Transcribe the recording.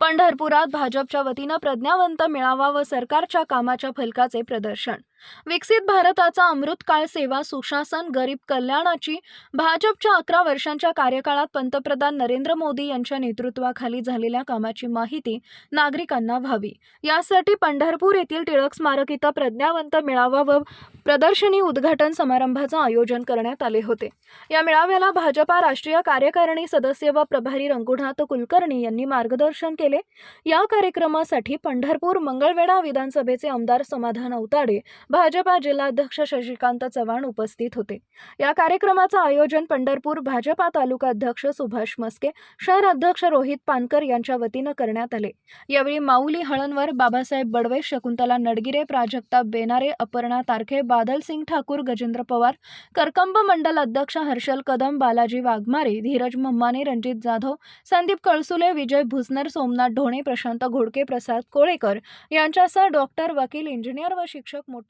पंढरपुरात भाजपच्या वतीनं प्रज्ञावंत मेळावा व सरकारच्या कामाच्या फलकाचे प्रदर्शन विकसित भारताचा अमृतकाळ सेवा सुशासन गरीब कल्याणाची भाजपच्या अकरा वर्षांच्या कार्यकाळात पंतप्रधान नरेंद्र मोदी यांच्या नेतृत्वाखाली झालेल्या कामाची माहिती नागरिकांना व्हावी. यासाठी पंढरपूर येथील टिळक स्मारक इथं प्रज्ञावंत मेळावा व प्रदर्शनी उद्घाटन समारंभाचं आयोजन करण्यात आले होते. या मेळाव्याला भाजपा राष्ट्रीय कार्यकारिणी सदस्य व प्रभारी रंगुनाथ कुलकर्णी यांनी मार्गदर्शन केले. या कार्यक्रमासाठी पंढरपूर मंगळवेढा विधानसभेचे आमदार समाधान अवताडे भाजपा जिल्हाध्यक्ष शशिकांत चव्हाण उपस्थित होते. या कार्यक्रमाचं आयोजन पंढरपूर भाजपा तालुका अध्यक्ष सुभाष मस्के शहर अध्यक्ष रोहित पानकर यांच्या वतीनं करण्यात आले. यावेळी माऊली हळणवर बाबासाहेब बडवे शकुंतला नडगिरे प्राजक्ता बेनारे अपर्णा तारखे बादलसिंग ठाकूर गजेंद्र पवार करकंब मंडल अध्यक्ष हर्षल कदम बालाजी वाघमारे धीरज मम्माने रणजित जाधव संदीप कळसुले विजय भुसनर सोमनाथ ढोणे प्रशांत घोडके प्रसाद कोळेकर यांच्यासह डॉक्टर वकील इंजिनियर व शिक्षक